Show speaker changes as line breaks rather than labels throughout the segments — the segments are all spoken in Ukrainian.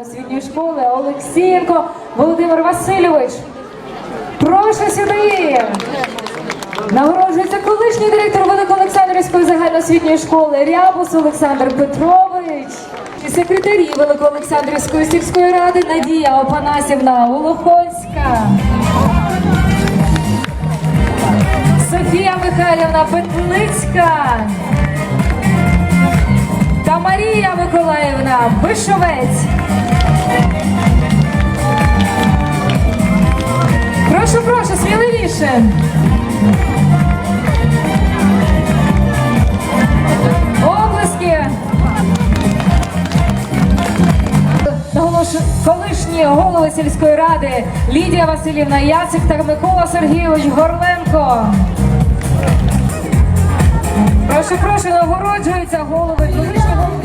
освітньої школи Олексієнко Володимир Васильович. Прошу сюди. Нагороджується колишній директор Великоолександрівської загальноосвітньої школи Рябус Олександр Петрович. І секретарі Великоолександрівської сільської ради Надія Опанасівна Улохольська. Софія Михайлівна Петлицька Миколаївна Вишовець. Прошу, прошу, сміливіше. Наголошую, колишні голови сільської ради Лідія Васильівна Яцик та Микола Сергійович Горленко. Прошу, прошу, нагороджуються голови колишні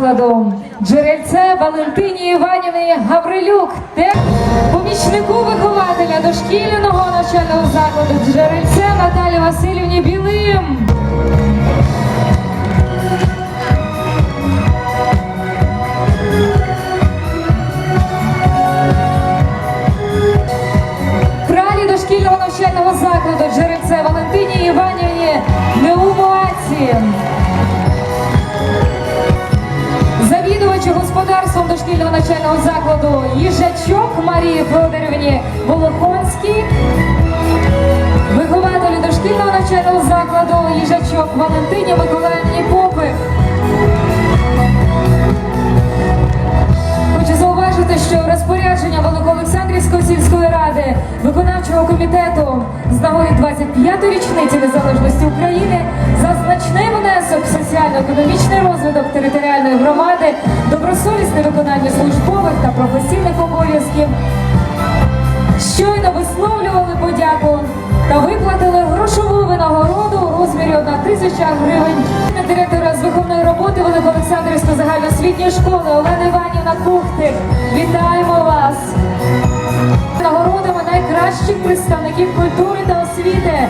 закладу джерельце Валентині Іванівни Гаврилюк, те помічнику вихователя дошкільного навчального закладу джерельце Наталі Васильівні Білим. Кралі дошкільного навчального закладу джерельце Валентині Іванівні Неумуаці. Марії Федорівні Волохонській, вихователю дошкільного навчального закладу Їжачок Валентині Миколаївні Попи. Хочу зауважити, що розпорядження Великоолександрівської сільської ради виконавчого комітету з нагоди 25-ї річниці незалежності України за значний внесок в соціально-економічний розвиток територіальної громади, добросовісне виконання службових та професійних обов'язків щойно висловлювали подяку та виплатили грошову винагороду у розмірі 1 тисяча гривень. Директора з виховної роботи Великоолександрівської загальноосвітньої школи Олена Іванівна Кухтик. Вітаємо вас! Нагородами найкращих представників культури та освіти,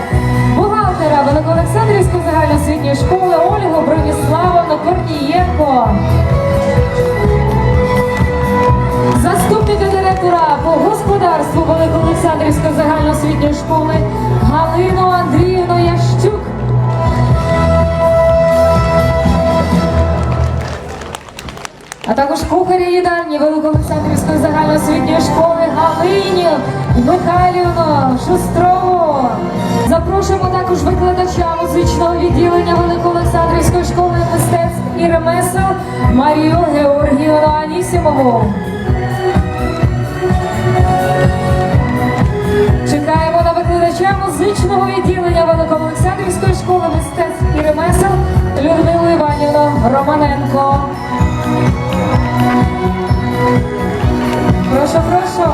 бухгалтера Великоолександрівської загальноосвітньої школи Ольгу Броніславовну Корнієнко. Заступника директора по господарству Великоолександрівської загальноосвітньої школи Галину Андріївну Ящук. А також кухаря їдальні Великоолександрівської загальноосвітньої школи Галиню Михайлівну Шустрову. Запрошуємо також викладача музичного відділення Великоолександрівської школи мистецтв і ремесел Марію Георгіївну Анісімову. Чекаємо на викладача музичного відділення Великоолександрівської школи мистецтв і ремесел Людмилу Іванівну Романенко. Прошу, прошу.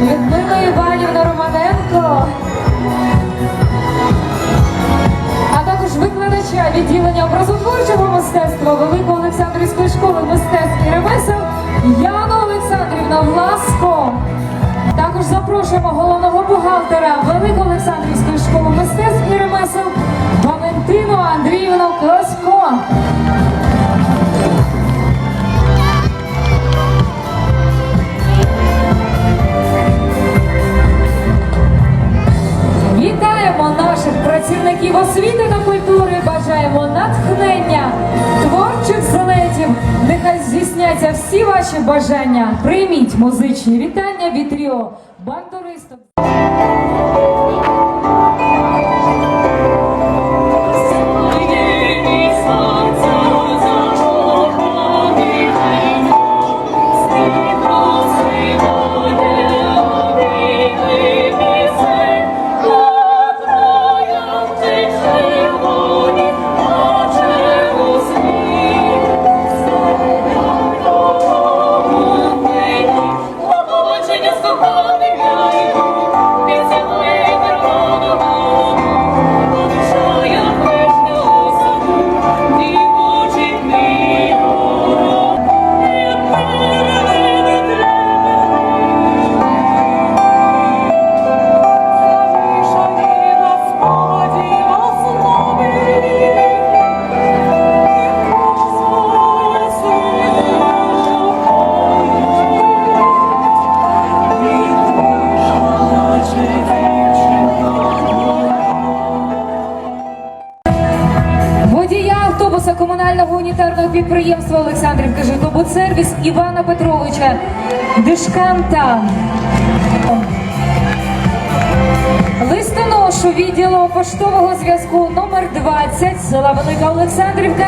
Людмила Іванівна Романенко. А також викладача відділення образотворчого мистецтва Великої Олександрівської школи мистецтв і ремесел Яну Олександрівна Власко. Також запрошуємо головного бухгалтера Великої Олександрівської залетів. Нехай здійсняться всі ваші бажання. Прийміть музичні вітання від тріо бандуристок. Підприємства Олександрівка Житлобудсервіс Івана Петровича Дишканта. Листоношу відділу поштового зв'язку номер 20 села Велика Олександрівка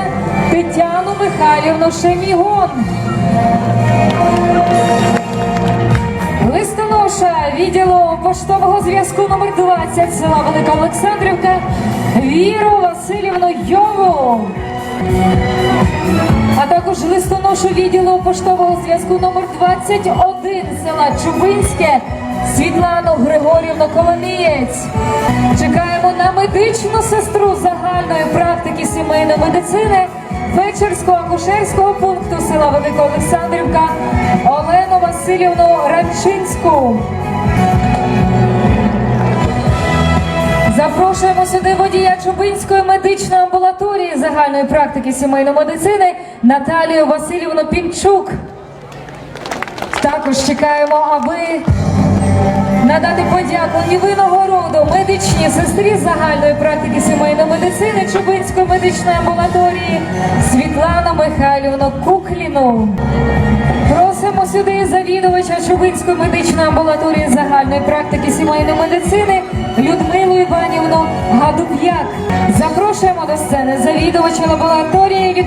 Тетяну Михайлівну Шемігон. Листоноша відділу поштового зв'язку номер 20 села Велика Олександрівка Віру Васильівну Йову. А також листоношу відділу поштового зв'язку номер 21 села Чубинське Світлану Григорівну Коломієць. Чекаємо на медичну сестру загальної практики сімейної медицини фельдшерського акушерського пункту села Велика Олександрівка Олену Васильівну Ранчинську. Запрошуємо сюди водія Чубинської медичної амбулаторії загальної практики сімейної медицини Наталію Васильівну Пінчук. Також чекаємо, аби надати подяку і винагороду медичній сестрі загальної практики сімейної медицини Чубинської медичної амбулаторії Світлану Михайлівну Кукліну. Просимо сюди завідувача Чубинської медичної амбулаторії загальної практики сімейної медицини Людмилу Іванівну Гадуб'як. Запрошуємо до сцени завідувача лабораторії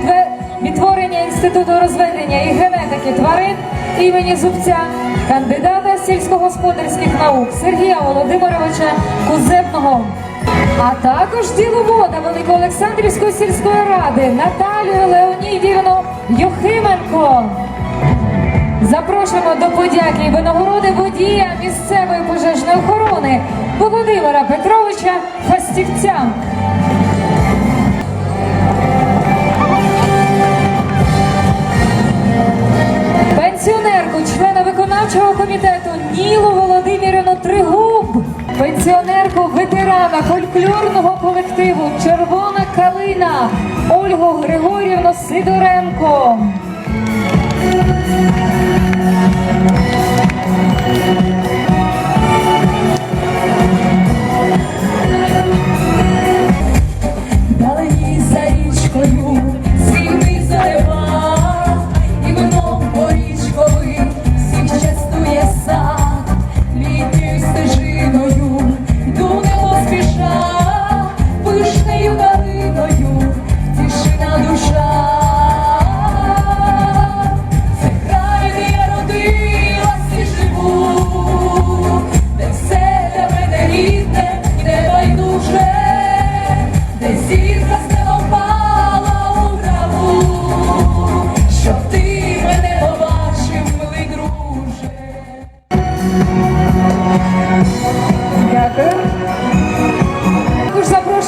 відтворення інституту розведення і генетики тварин імені Зубця, кандидата сільськогосподарських наук Сергія Володимировича Кузебного. А також діловода Великоолександрівської сільської ради Наталію Леонідівну Юхименко. Запрошуємо до подяки і винагороди водія місцевої пожежної охорони Володимира Петровича Фастівця. Пенсіонерку, члена виконавчого комітету Нілу Володимирівну Тригуб. Пенсіонерку ветерана фольклорного колективу Червона калина Ольгу Григорівну Сидоренко. Amen.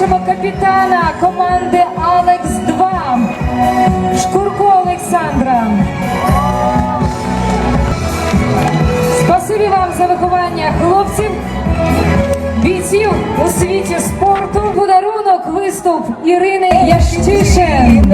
Запрошуємо капітана команди Алекс 2 Шкурко Олександра. Спасибі вам за виховання хлопців, бійців у світі спорту. Подарунок виступ Ірини Яштішин.